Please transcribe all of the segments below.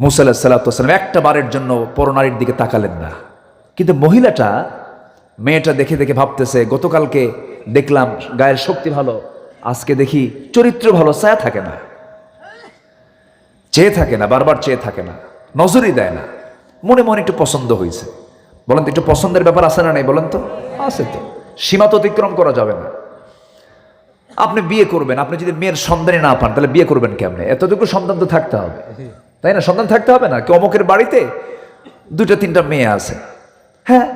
মুসাল্লাহ সাল্লাম একটা বারের জন্য পরনারীর দিকে তাকালেন না। কিন্তু মহিলাটা মেয়েটা দেখে দেখে ভাবতেছে, গতকালকে দেখলাম গায়ের শক্তি ভালো, আজকে দেখি চরিত্র ভালো, ছায়া থাকে না। চেয়ে থাকে না, বারবার চেয়ে থাকে না, নজরই দেয় না। মনে মনে একটু পছন্দ হয়েছে। বলেন তো, একটু পছন্দের ব্যাপার আছে না নেই বলেন তো? আছে তো। সীমা তো অতিক্রম করা যাবে না। আপনি বিয়ে করবেন, আপনি যদি মেয়ের সন্তানই না পান, তাহলে বিয়ে করবেন কেমনে? এতটুকু সন্তান তো থাকতে হবে। তাই না? সন্তান থাকতে হবে না। কি অমুকের বাড়িতে দুইটা, তিনটা মেয়ে আছে। হ্যাঁ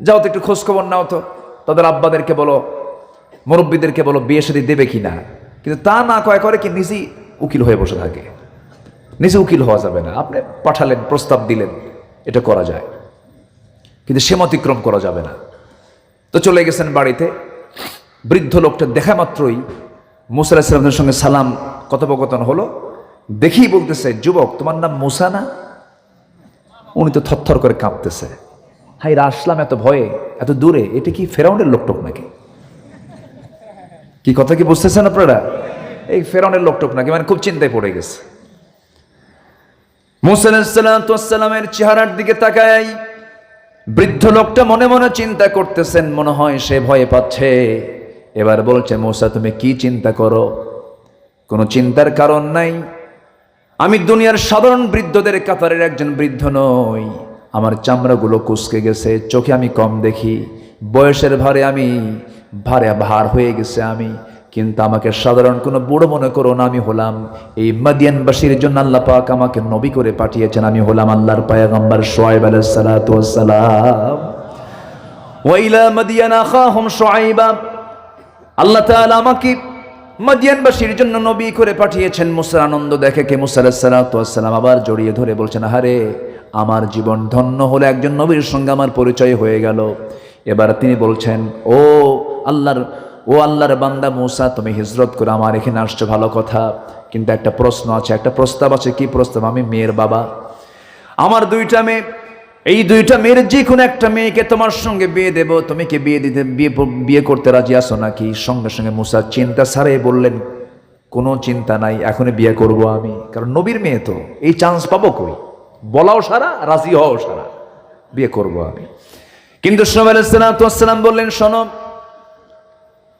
যাও তো একটু খোঁজখবর নাও তো। তাদের আব্বাদেরকে বলো, মুরব্বীদেরকে বলো, বিয়ে সাথে দেবে কি না? কিন্তু তা না কয় করে কি নিজেই উকিল হয়ে বসে থাকে। নিজে উকিল হওয়া যাবে না। আপনি পাঠালেন, প্রস্তাব দিলেন, এটা করা যায়। কিন্তু সীমাতিক্রম করা যাবে না। তো চলে গেছেন বাড়িতে। বৃদ্ধ লোকটা দেখা মাত্রই মুসা আলাহিসামের সঙ্গে সালাম কথোপকথন হলো। দেখেই বলতেছে, যুবক, তোমার নাম মুসা না? উনি তো থরথর করে কাঁপতেছে। হাই আসলাম এত ভয়ে, এত দূরে, এটা কি ফেরাউনের লোকটোক নাকি? কি কথা কি বুঝতেছেন আপনারা? এই ফেরাউনের লোকটোক নাকি? মানে খুব চিন্তায় পড়ে গেছে। মুসালামের চেহারার দিকে তাকাই বৃদ্ধ লোকটা মনে মনে চিন্তা করতেছেন, মনে হয় সে ভয়ে পাচ্ছে। এবার বলছে, মোসা, তুমি কি চিন্তা করো? কোনো চিন্তার কারণ নাই। আমি দুনিয়ার সাধারণ বৃদ্ধদের কাতারের একজন বৃদ্ধ নই। আমার চামড়াগুলো কুচকে গেছে, চোখে আমি কম দেখি। বয়সের ভারে আমি, ভারে ভার হয়ে গেছে আমি। কিন্তু আমাকে সাধারণ কোনো বুড়ো মনে করো না, আমি হলাম এই মাদিয়ানবাসীর জন্য আল্লাহ পাক আমাকে নবী করে পাঠিয়েছেন। আমি হলাম আল্লাহর পায়াগম্বর সোয়াইব আলাইহিস সালাতু ওয়াস সালাম। ওয়াইলা মাদিয়ান আখাহুম শুআইবা আল্লাহ তাআলা আমাকে মাদিয়ানবাসীর জন্য নবী করে পাঠিয়েছেন মুসার আনন্দ দেখে কে মুসা আলাইহিস সালাতু আবার জড়িয়ে ধরে বলছেন, আহারে, আমার জীবন ধন্য হলে একজন নবীর সঙ্গে আমার পরিচয় হয়ে গেল। এবার তিনি বলছেন, ও আল্লাহর ও আল্লাহর বান্দা মুসা, তুমি হিজরত করে আমার এখানে আসছো, ভালো কথা। কিন্তু একটা প্রশ্ন আছে, একটা প্রস্তাব আছে, কি প্রস্তাব? আমি মেয়ের বাবা। আমার দুইটা মেয়ে এই দুইটা মেয়ের যে কোনো একটা মেয়েকে তোমার সঙ্গে বিয়ে দেব। তুমি কি বিয়ে দিতে, বিয়ে বিয়ে করতে রাজি আসো নাকি? সঙ্গে সঙ্গে মুসা চিন্তা ছাড়াই বললেন, কোনো চিন্তা নাই, এখনই বিয়ে করব আমি। কারণ নবীর মেয়ে তো, এই চান্স পাবো কই? বলাও সারা, রাজি হও সারা। বিয়ে করব আমি। কিন্তু সোমালাম বললেন, শোনো,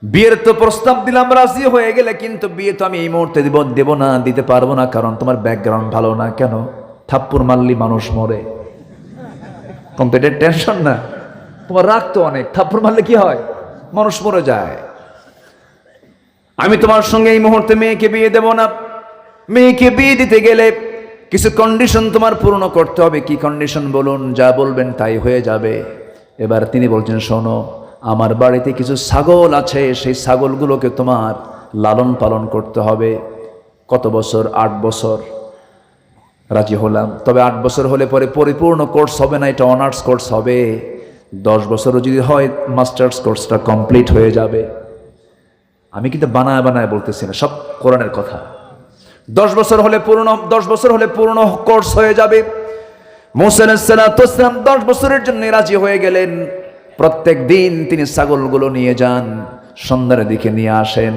বিয়ের তো প্রস্তাব দিলাম, রাজি হয়ে গেলে কিন্তু বিয়ে তো আমি এই মুহূর্তে দিব, দেব না, দিতে পারব না, কারণ তোমার ব্যাকগ্রাউন্ড ভালো না। কেন? থাপ্পুর মারলি মানুষ মরে। কম্পিউটার টেনশন না। তোমার রাগ তো অনেক থাপ্পুর মারলে কি হয়? মানুষ মরে যায়। আমি তোমার সঙ্গে এই মুহূর্তে মেয়েকে বিয়ে দেব না। মেয়েকে বিয়ে দিতে গেলে কিছু কন্ডিশন তোমার পূর্ণ করতে হবে। কি কন্ডিশন বলুন, যা বলবেন তাই হয়ে যাবে। এবার তিনি বলছেন, শোনো, আমার বাড়িতে কিছু ছাগল আছে, সেই ছাগলগুলোকে তোমার লালন পালন করতে হবে। কত বছর? আট বছর। রাজি হলাম। তবে আট বছর হলে পরে পরিপূর্ণ কোর্স হবে না, এটা অনার্স কোর্স হবে। দশ বছরও যদি হয়, মাস্টার্স কোর্সটা কমপ্লিট হয়ে যাবে। আমি কিন্তু বানায় বানায় বলতেছি না, সব কোরআনের কথা। দশ বছর হলে পুরনো দশ বছর হলে পুরনো কোর্স হয়ে যাবে। মোসেনাম দশ বছরের জন্য রাজি হয়ে গেলেন। প্রত্যেক দিন তিনি ছাগলগুলো নিয়ে যান, সন্ধ্যার দিকে নিয়ে আসেন।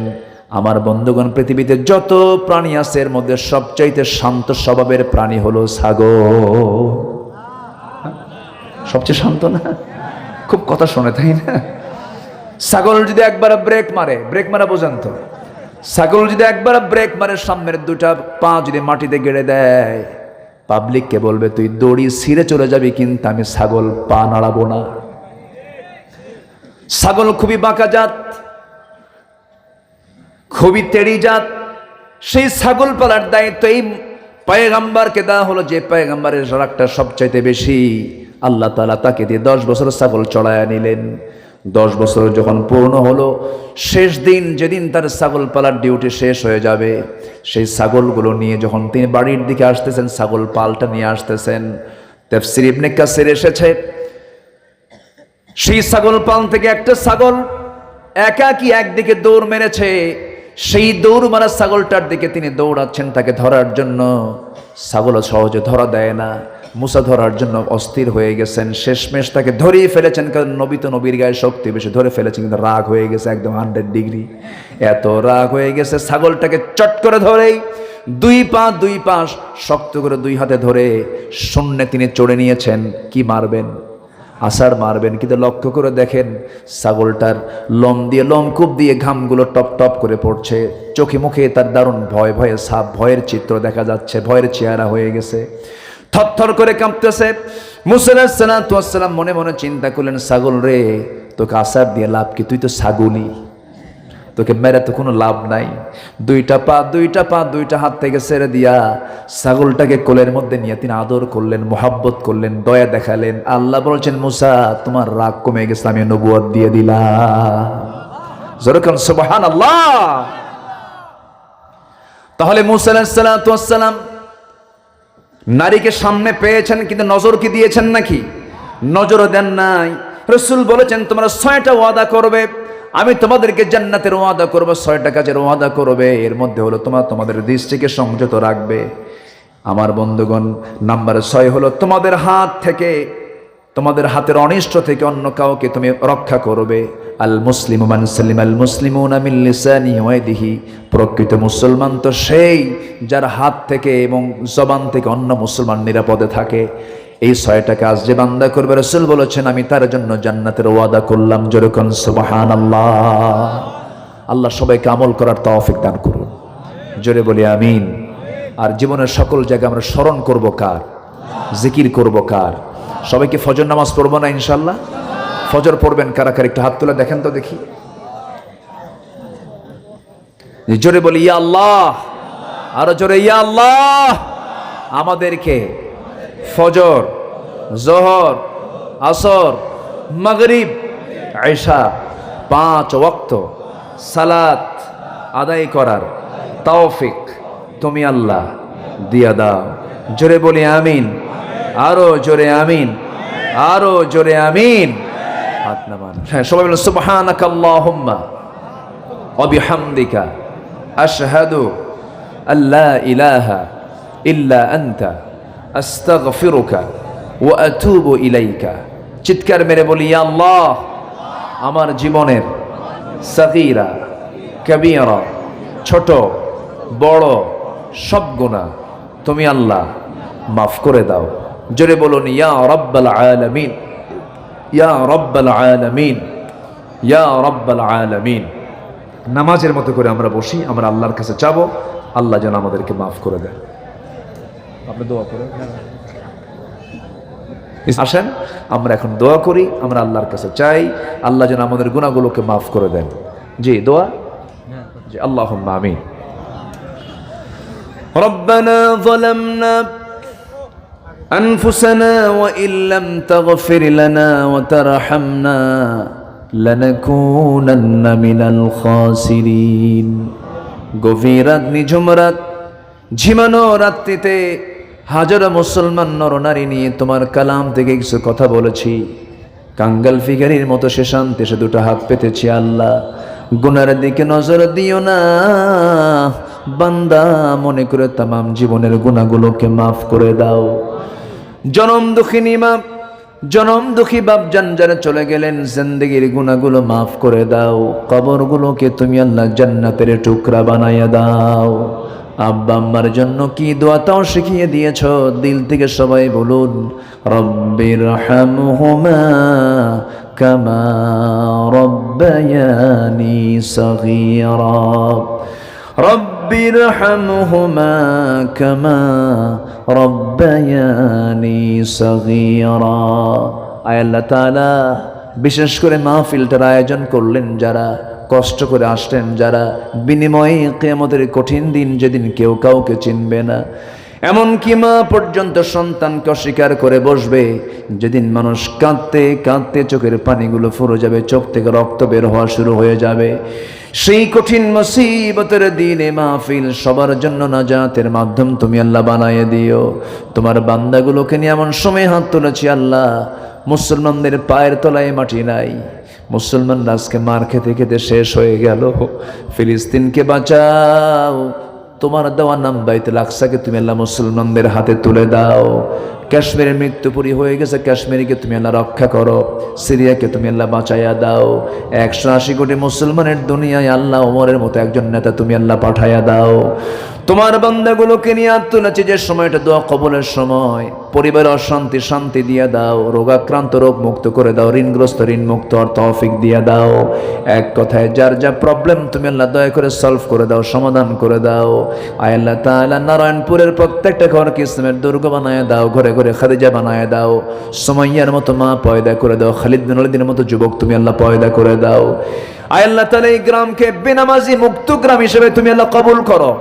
আমার বন্ধুগণ, পৃথিবীতে যত প্রাণী আছে, এর মধ্যে সবচাইতে শান্ত স্বভাবের প্রাণী হলো ছাগল। সবচেয়ে শান্ত না? খুব কথা শোনে, তাই না? ছাগল যদি একবার ব্রেক মারে, ব্রেক মারা বোঝান তো। ছাগল যদি একবার ব্রেক মারে, সামনের দুটা পা যদি মাটিতে গেড়ে দেয় পাবলিককে বলবে, তুই দড়ি ছিঁড়ে চলে যাবি, কিন্তু আমি ছাগল পা নাড়াবো না। ছাগল খুবই বাঁকা জাত খুবই তেড়ি জাত। সেই ছাগল পালার দায়িত্ব এই পায়গাম্বারকে দেওয়া হলো যে পায়গাম্বারের রাগটা সবচাইতে বেশি। আল্লাহ তালা তাকে দিয়ে দশ বছর ছাগল চড়ায় নিলেন। দশ বছর যখন পূর্ণ হলো, শেষ দিন যেদিন তার ছাগল পালার ডিউটি শেষ হয়ে যাবে, সেই ছাগলগুলো নিয়ে যখন তিনি বাড়ির দিকে আসতেছেন, ছাগল পালটা নিয়ে আসতেছেন, তেফসির ইবনে কাসির এসেছে। সেই ছাগল পাল থেকে একটা ছাগল একাকি একদিকে দৌড় মেরেছে। সেই দৌড় মারা ছাগলটার দিকে তিনি দৌড়াচ্ছেন তাকে ধরার জন্য। ছাগল সহজে ধরা দেয় না। মুসা ধরার জন্য অস্থির হয়ে গেছেন। শেষমেশ তাকে ধরেই ফেলেছেন, কারণ নবী তো নবীর গায়ে শক্তি বেশি। ধরে ফেলেছেন, কিন্তু রাগ হয়ে গেছে একদম হান্ড্রেড ডিগ্রি। এত রাগ হয়ে গেছে, ছাগলটাকে চট করে ধরেই দুই পা দুই পা শক্ত করে দুই হাতে ধরে শূন্যে তিনি চড়ে নিয়েছেন। কি মারবেন? আষাঢ় মারবেন, কিন্তু লক্ষ্য করে দেখেন ছাগলটার লম দিয়ে লমকূপ দিয়ে ঘামগুলো টপ টপ করে পড়ছে। চোখে মুখে তার দারুণ ভয়, ভয়ে সাপ, ভয়ের চিত্র দেখা যাচ্ছে, ভয়ের চেহারা হয়ে গেছে। থরথর করে কাঁপতেছে। মুসলাম মনে মনে চিন্তা করলেন, ছাগল রে, তোকে আষাঢ় দিয়ে লাভ কি? তুই তো ছাগলই। তোকে মেরে তো কোনো লাভ নাই। দুইটা পা দুইটা পা, দুইটা হাত থেকে ছেড়ে দিয়া ছাগলটাকে কোলের মধ্যে নিয়ে তিনি আদর করলেন, মোহাব্বত করলেন, দয়া দেখালেন। আল্লাহ বলছেন, মুসা, তোমার রাগ কমে গেছে, আমি নবুয়াদ দিয়ে দিলাম। যেরকম সুবহান আল্লাহ তাহলে মুসা আলাহিসাল্লাম নারীকে সামনে পেয়েছেন, কিন্তু নজর কি দিয়েছেন নাকি? নজরও দেন নাই। রসুল বলেছেন, তোমরা ছয়টা ওয়াদা করবে আমি তোমাদেরকে জান্নাতের ওয়াদা করব, ছয়টা কাজের ওয়াদা করবে। এর মধ্যে হলো তোমার তোমাদের দৃষ্টিকে সংযত রাখবে। আমার বন্ধুগণ, নাম্বার ছয় হলো তোমাদের হাত থেকে, তোমাদের হাতের অনিষ্ট থেকে অন্য কাউকে তুমি রক্ষা করবে। আল মুসলিম মান সালিম আল আমিল্লিসানি ওয়াইদিহি প্রকৃত মুসলমান তো সেই যার হাত থেকে এবং জবান থেকে অন্য মুসলমান নিরাপদে থাকে। এই ছয়টা কাজ যে বান্দা করবে, রসুল বলেছেন, আমি তার জন্য জান্নাতের ওয়াদা করলাম। যেরকম সুবাহান আল্লাহ আল্লাহ সবাইকে আমল করার তৌফিক দান করুন। জোরে বলি, আমিন। আর জীবনের সকল জায়গায় আমরা স্মরণ করব কার? জিকির করব কার? সবাইকে ফজর নামাজ পড়ব না ইনশাল্লাহ ফজর পড়বেন কারা কার? একটু হাত তুলে দেখেন তো দেখি। জোরে বলি, ইয়া আল্লাহ! আরও জোরে, ইয়া আল্লাহ! আমাদেরকে ফজর, জহর, আসর, মাগরিব আয়সা পাঁচ ওয়াক্ত সালাত আদায় করার তৌফিক তুমি আল্লাহ দিয়া দাও। জোরে বলি আমিন। আরও জোরে আমিন। আরও জোরে আমিন। হাত হ্যাঁ সবাই আশহাদু ইলাহা ইল্লা আনতা আস্তাগফিরুকা ওয়া আতুবু ইলাইকা। চিৎকার মেরে বলি আল্লাহ, আমার জীবনের সাগীরা, কবিরা, ছোট, বড়, সব গুনাহ তুমি আল্লাহ মাফ করে দাও। জোরে বলুন, ইয়া রব্বাল আলামিন, ইয়া রব্বাল আলামিন, ইয়া রব্বাল আলামিন। নামাজের মতো করে আমরা বসি, আমরা আল্লাহর কাছে চাবো, আল্লাহ যেন আমাদেরকে মাফ করে দেন। আপনি দোয়া করেন আসেন আমরা এখন দোয়া করি আমরা আল্লাহর কাছে চাই আল্লাহ যেন আমাদের গুণাগুলোকে মাফ করে দেন জি দোয়া জি আল্লাহ আমিন ربنا ظلمنا أنفسنا وإن لم تغفر لنا وترحمنا لنكونن من الخاسرين গভীর রাত নিঝুম রাত ঝিমানো রাত্রিতে হাজারো মুসলমান নরনারী নিয়ে তোমার কালাম থেকে কিছু কথা বলেছি। কাঙ্গাল ফিগারির মতো সে শান্তি, সে দুটো হাত পেতেছি আল্লাহ। গুনার দিকে নজর দিও না। বান্দা, মনে করে তামাম জীবনের গুণাগুলোকে মাফ করে দাও। জনম দুঃখিনী মা জনম দুঃখী বাপ যারা চলে গেলেন, জিন্দগির গুণাগুলো মাফ করে দাও। কবরগুলোকে তুমি আল্লাহ জান্নাতের টুকরা বানাইয়া দাও। আব্বা আম্মার জন্য কি দোয়াটাও শিখিয়ে দিয়েছ? দিল থেকে সবাই বলুন রব্বির হামহুমা কামা রব্বায়ানি সগীরা। রব্বির হামহুমা কামা রব্বায়ানি সগীরা। আয় আল্লাহ তাআলা, বিশেষ করে মাহফিলটার আয়োজন করলেন যারা কষ্ট করে আসলেন যারা বিনিময়ে কেয়ামতের কঠিন দিন যেদিন কেউ কাউকে চিনবে না। এমনকি মা পর্যন্ত সন্তানকে অস্বীকার করে বসবে, যেদিন মানুষ কাঁদতে কাঁদতে চোখের পানিগুলো ফুরো যাবে, চোখ থেকে রক্ত বের হওয়া শুরু হয়ে যাবে। সেই কঠিন মুসিবতের দিনে মাহফিল সবার জন্য নাজাতের মাধ্যম তুমি আল্লাহ বানাইয়ে দিও। তোমার বান্দাগুলোকে নিয়ে এমন সময় হাত তুলেছি আল্লাহ, মুসলমানদের পায়ের তলায় মাটি নাই। মুসলমানরা আজকে মার খেতে খেতে শেষ হয়ে গেল। ফিলিস্তিনকে বাঁচাও। তোমার দেওয়া নাম বাইতে লাকসাকে তুমি আল্লাহ মুসলমানদের হাতে তুলে দাও। কাশ্মীরের মৃত্যুপুরী হয়ে গেছে। কাশ্মীরকে তুমি আল্লাহ রক্ষা করো, সিরিয়াকে তুমি আল্লাহ বাঁচাইয়া দাও। একশো আশি কোটি মুসলমানের দুনিয়ায় আল্লাহ ওমরের মতো একজন নেতা তুমি আল্লাহ পাঠাইয়া দাও। তোমার বান্দাগুলোকে নিয়ে হাত যে সময়টা দোয়া কবলের সময়, পরিবারে অশান্তি শান্তি দিয়ে দাও, রোগাক্রান্ত রোগ মুক্ত করে দাও, ঋণগ্রস্ত ঋণ মুক্ত আর তৌফিক দিয়ে দাও। এক কথায়, যার যা প্রবলেম তুমি আল্লাহ দয়া করে সলভ করে দাও, সমাধান করে দাও। আয় আল্লাহ নারায়ণপুরের প্রত্যেকটা ঘরকে ইসলামের দুর্গ বানায় দাও ঘরে ঘরে খাদিজা বানায় দাও। সুমাইয়ার মতো মা পয়দা করে দাও। খালিদ বিন মতো যুবক তুমি আল্লাহ পয়দা করে দাও। আয় আল্লাহ তালা এই গ্রামকে বেনামাজি মুক্ত গ্রাম হিসেবে তুমি আল্লাহ কবুল করো।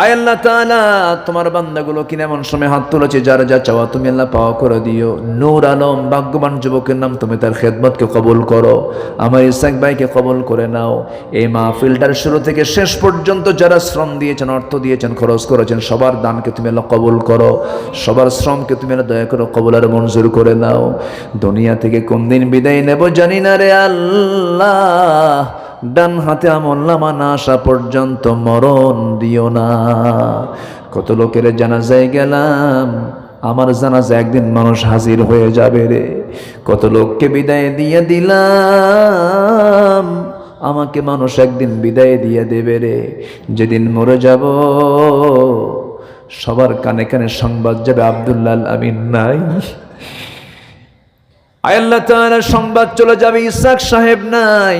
আয় আল্লাহ তাআলা, তোমার বান্দাগুলো কিনে এমন সময় হাত তুলেছে? যারা যা চাওয়া তুমি আল্লাহ পাওয়া করে দিও। নূর আলম, ভাগ্যবান যুবকের নাম তুমি তার খেদমতকে কবুল করো। আমার ইসাক ভাইকে কবুল করে নাও। এই মাহফিলটার শুরু থেকে শেষ পর্যন্ত যারা শ্রম দিয়েছেন, অর্থ দিয়েছেন, খরচ করেছেন, সবার দানকে তুমি আল্লাহ কবল করো। সবার শ্রমকে তুমি আল্লাহ দয়া করো কবুল আর মঞ্জুর করে নাও। দুনিয়া থেকে কোন দিন বিদায় নেব জানি না রে আল্লাহ। ডান হাতে আমল নামা না আসা পর্যন্ত মরণ দিও না। কত লোকের জানাজায় গেলাম, আমার জানাজা একদিন মানুষ হাজির হয়ে যাবে রে। কত লোককে বিদায় দিয়ে দিলাম, আমাকে মানুষ একদিন বিদায় দিয়ে দেবে রে। যেদিন মরে যাব, সবার কানে কানে সংবাদ যাবে আব্দুল্লাল আমিন নাই। আয়াল্লাহ তাআলা সংবাদ চলে যাবে, ইসাক সাহেব নাই।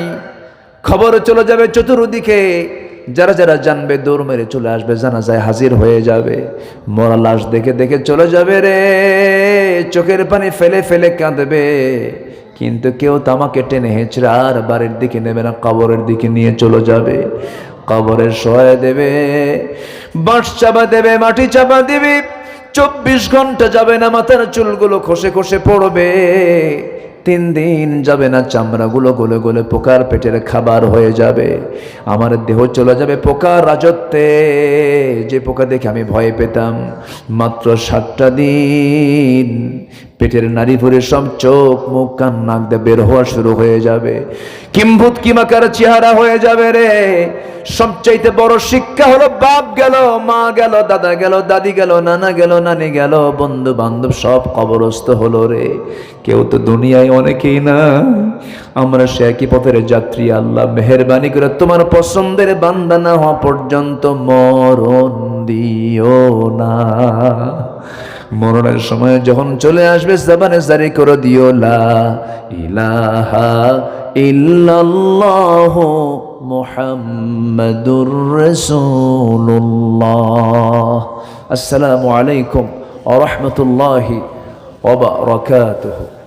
খবর চলে যাবে চতুর্দিকে। যারা যারা জানবে, দৌড় মেরে চলে আসবে জানা যায় হাজির হয়ে যাবে। মরা লাশ দেখে দেখে চলে যাবে রে। চোখের পানি ফেলে ফেলে কাঁদবে। কিন্তু কেউ তামাকে টেনে হেঁচড়ে আর বাড়ির দিকে নেবে না, কবরের দিকে নিয়ে চলে যাবে। কবরের সহায় দেবে, বাঁশ চাপা দেবে, মাটি চাপা দেবে। চব্বিশ ঘণ্টা যাবে না, মাথার চুলগুলো খসে খসে পড়বে। তিন দিন যাবে না চামড়াগুলো গলে গলে পোকার পেটের খাবার হয়ে যাবে। আমার দেহ চলে যাবে পোকার রাজত্বে। যে পোকা দেখে আমি ভয় পেতাম। মাত্র সাতটা দিন পেটের নারী ভরে সব চোখ, মুখ, কান, নাক দিয়ে বের হওয়া শুরু হয়ে যাবে। কিম্ভূত, কিমাকার চেহারা হয়ে যাবে রে। সবচাইতে বড় শিক্ষা হলো বাপ গেল, মা গেল, দাদা গেল, দাদি গেল, নানা গেল, নানি গেল বন্ধু বান্ধব সব কবরস্থ হলো রে। কেউ তো দুনিয়ায় অনেকেই না। আমরা সে একই পথের যাত্রী, আল্লাহ মেহরবানি করে তোমার পছন্দের বান্দা না হওয়া পর্যন্ত মরণ দিও না। মরণের সময় যখন চলে আসবে, জবানে জারি করে দিও, লা ইলাহা ইল্লাল্লাহ মুহাম্মাদুর রাসূলুল্লাহ। আসসালামু আলাইকুম ওয়া রাহমাতুল্লাহি ওয়া বারাকাতুহু।